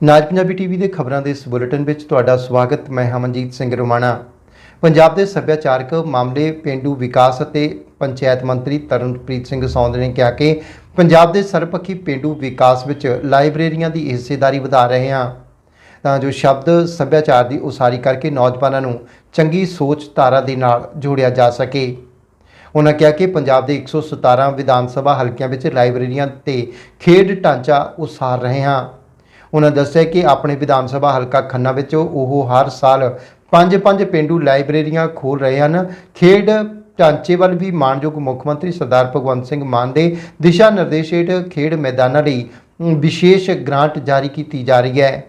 ਨਾਜ Punjabi TV ਦੇ ਖਬਰਾਂ ਦੇ ਇਸ ਬੁਲੇਟਿਨ ਵਿੱਚ ਤੁਹਾਡਾ ਸਵਾਗਤ, ਮੈਂ ਹਮਨਜੀਤ ਸਿੰਘ ਰੋਮਾਣਾ। ਪੰਜਾਬ ਦੇ ਸੱਭਿਆਚਾਰਕ ਮਾਮਲੇ, ਪਿੰਡੂ ਵਿਕਾਸ ਅਤੇ ਪੰਚਾਇਤ ਮੰਤਰੀ ਤਰਨਪ੍ਰੀਤ ਸਿੰਘ ਸੌਂਦ ਨੇ ਕਿਹਾ ਕਿ ਪੰਜਾਬ ਦੇ ਸਰਬਪੱਖੀ ਪਿੰਡੂ ਵਿਕਾਸ ਵਿੱਚ ਲਾਇਬ੍ਰੇਰੀਆਂ ਦੀ ਹਿੱਸੇਦਾਰੀ ਵਧਾ ਰਹੇ ਹਾਂ। ਤਾਂ ਜੋ ਸ਼ਬਦ ਸੱਭਿਆਚਾਰ ਦੀ ਉਸਾਰੀ ਕਰਕੇ ਨੌਜਵਾਨਾਂ ਨੂੰ ਚੰਗੀ ਸੋਚ ਧਾਰਾ ਦੇ ਨਾਲ ਜੋੜਿਆ ਜਾ ਸਕੇ। ਉਹਨਾਂ ਕਿਹਾ ਕਿ ਪੰਜਾਬ ਦੇ 117 ਵਿਧਾਨ ਸਭਾ ਹਲਕਿਆਂ ਵਿੱਚ ਲਾਇਬ੍ਰੇਰੀਆਂ ਤੇ ਖੇਡ ਢਾਂਚਾ ਉਸਾਰ ਰਹੇ ਹਾਂ। ਉਹਨਾਂ ਦੱਸਿਆ ਕਿ ਆਪਣੇ ਵਿਧਾਨ ਸਭਾ ਹਲਕਾ ਖੰਨਾ ਵਿੱਚ ਉਹ ਹਰ ਸਾਲ ਪੰਜ-ਪੰਜ ਪਿੰਡੂ ਲਾਇਬ੍ਰੇਰੀਆਂ ਖੋਲ ਰਹੇ ਹਨ। ਖੇਡ ਢਾਂਚੇ ਵੱਲ ਵੀ ਮਾਨਯੋਗ ਮੁੱਖ ਮੰਤਰੀ ਸਰਦਾਰ ਭਗਵੰਤ ਸਿੰਘ ਮਾਨ ਦੇ ਦਿਸ਼ਾ ਨਿਰਦੇਸ਼ ਹੇਠ ਖੇਡ ਮੈਦਾਨਾਂ ਲਈ ਵਿਸ਼ੇਸ਼ ਗ੍ਰਾਂਟ ਜਾਰੀ ਕੀਤੀ ਜਾ ਰਹੀ ਹੈ।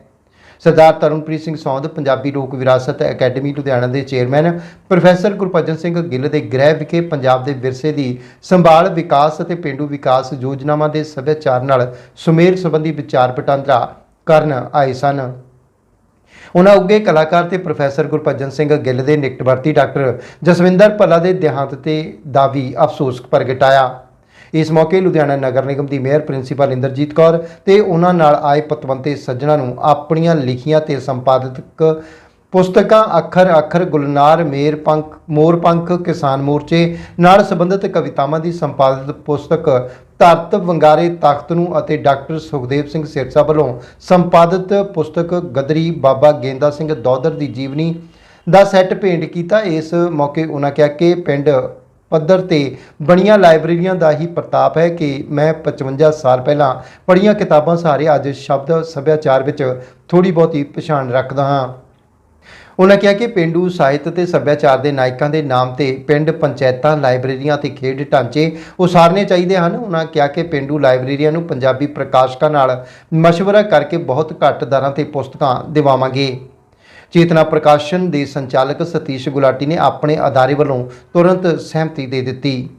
ਸਰਦਾਰ ਤਰਨਪ੍ਰੀਤ ਸਿੰਘ ਸੌਂਦ, ਪੰਜਾਬੀ ਲੋਕ ਵਿਰਾਸਤ ਅਕੈਡਮੀ, ਲੁਧਿਆਣਾ ਦੇ ਚੇਅਰਮੈਨ, ਪ੍ਰੋਫੈਸਰ ਗੁਰਪਜਨ ਸਿੰਘ ਗਿੱਲ ਦੇ ਗ੍ਰਹਿ ਵਿਖੇ ਪੰਜਾਬ ਦੇ ਵਿਰਸੇ ਦੀ ਸੰਭਾਲ, ਵਿਕਾਸ ਅਤੇ ਪਿੰਡੂ ਵਿਕਾਸ ਯੋਜਨਾਵਾਂ ਦੇ ਸੱਭਿਆਚਾਰ ਨਾਲ ਸੁਮੇਲ ਸੰਬੰਧੀ ਵਿਚਾਰ ਵਟਾਂਦਰਾ ਕਰਨ ਆਏ ਸਨ। ਉਹਨਾਂ ਉੱਗੇ ਕਲਾਕਾਰ ਤੇ ਪ੍ਰੋਫੈਸਰ ਗੁਰਪਜਨ ਸਿੰਘ ਗਿੱਲ ਦੇ ਨਿਕਟਵਰਤੀ ਡਾਕਟਰ ਜਸਵਿੰਦਰ ਭੱਲਾ ਦੇ ਦੇਹਾਂਤ ਤੇ ਦਾ ਵੀ ਅਫਸੋਸ ਪ੍ਰਗਟਾਇਆ ਇਸ ਮੌਕੇ ਲੁਧਿਆਣਾ ਨਗਰ ਨਿਗਮ ਦੀ ਮੇਅਰ ਪ੍ਰਿੰਸੀਪਲ ਇੰਦਰਜੀਤ ਕੌਰ ਤੇ ਉਹਨਾਂ ਨਾਲ ਆਏ ਪਤਵੰਤੇ ਸੱਜਣਾ ਨੂੰ ਆਪਣੀਆਂ ਲਿਖੀਆਂ ਤੇ ਸੰਪਾਦਿਤ ਪੁਸਤਕਾਂ ਅੱਖਰ ਅੱਖਰ ਗੁਲਨਾਰ, ਮੇਰ ਪੰਖ, ਮੋਰ ਪੰਖ, ਕਿਸਾਨ ਮੋਰਚੇ ਨਾਲ ਸੰਬੰਧਿਤ ਕਵਿਤਾਵਾਂ ਦੀ ਸੰਪਾਦਿਤ ਪੁਸਤਕ ਧਰਤ ਵੰਗਾਰੇ ਤਖਤ ਨੂੰ ਅਤੇ ਡਾਕਟਰ ਸੁਖਦੇਵ ਸਿੰਘ ਸਿਰਸਾ ਵੱਲੋਂ ਸੰਪਾਦਿਤ ਪੁਸਤਕ ਗਦਰੀ ਬਾਬਾ ਗੇਂਦਾ ਸਿੰਘ ਦੌਦਰ ਦੀ ਜੀਵਨੀ ਦਾ ਸੈੱਟ ਭੇਂਟ ਕੀਤਾ। ਇਸ ਮੌਕੇ ਉਹਨਾਂ ਕਿਹਾ ਕਿ ਪਿੰਡ ਪੱਧਰ ਤੇ ਬਣੀਆਂ ਲਾਇਬ੍ਰੇਰੀਆਂ ਦਾ ਹੀ ਪ੍ਰਤਾਪ ਹੈ ਕਿ ਮੈਂ 55 ਸਾਲ ਪਹਿਲਾਂ ਪੜ੍ਹੀਆਂ ਕਿਤਾਬਾਂ ਸਾਰੇ ਅੱਜ ਸ਼ਬਦ ਸੱਭਿਆਚਾਰ ਵਿੱਚ ਥੋੜੀ ਬਹੁਤੀ ਪਛਾਣ ਰੱਖਦਾ ਹਾਂ। ਉਹਨਾਂ ਕਿਹਾ ਕਿ ਪਿੰਡੂ ਸਾਹਿਤ ਤੇ ਸੱਭਿਆਚਾਰ ਦੇ ਨਾਇਕਾਂ ਦੇ ਨਾਮ ਤੇ ਪਿੰਡ, ਪੰਚਾਇਤਾਂ, ਲਾਇਬ੍ਰੇਰੀਆਂ ਤੇ ਖੇਡ ਢਾਂਚੇ ਉਸਾਰਨੇ ਚਾਹੀਦੇ ਹਨ। ਉਹਨਾਂ ਕਿਹਾ ਕਿ ਪਿੰਡੂ ਲਾਇਬ੍ਰੇਰੀਆਂ ਨੂੰ ਪੰਜਾਬੀ ਪ੍ਰਕਾਸ਼ਕਾਂ ਨਾਲ ਮਸ਼ਵਰਾ ਕਰਕੇ ਬਹੁਤ ਘੱਟ ਦਰਾਂ ਤੇ ਪੁਸਤਕਾਂ ਦਿਵਾਵਾਂਗੇ। ਚੇਤਨਾ ਪ੍ਰਕਾਸ਼ਨ ਦੇ ਸੰਚਾਲਕ ਸਤੀਸ਼ ਗੁਲਾਟੀ ਨੇ ਆਪਣੇ ਅਦਾਰੇ ਵੱਲੋਂ ਤੁਰੰਤ ਸਹਿਮਤੀ ਦੇ ਦਿੱਤੀ।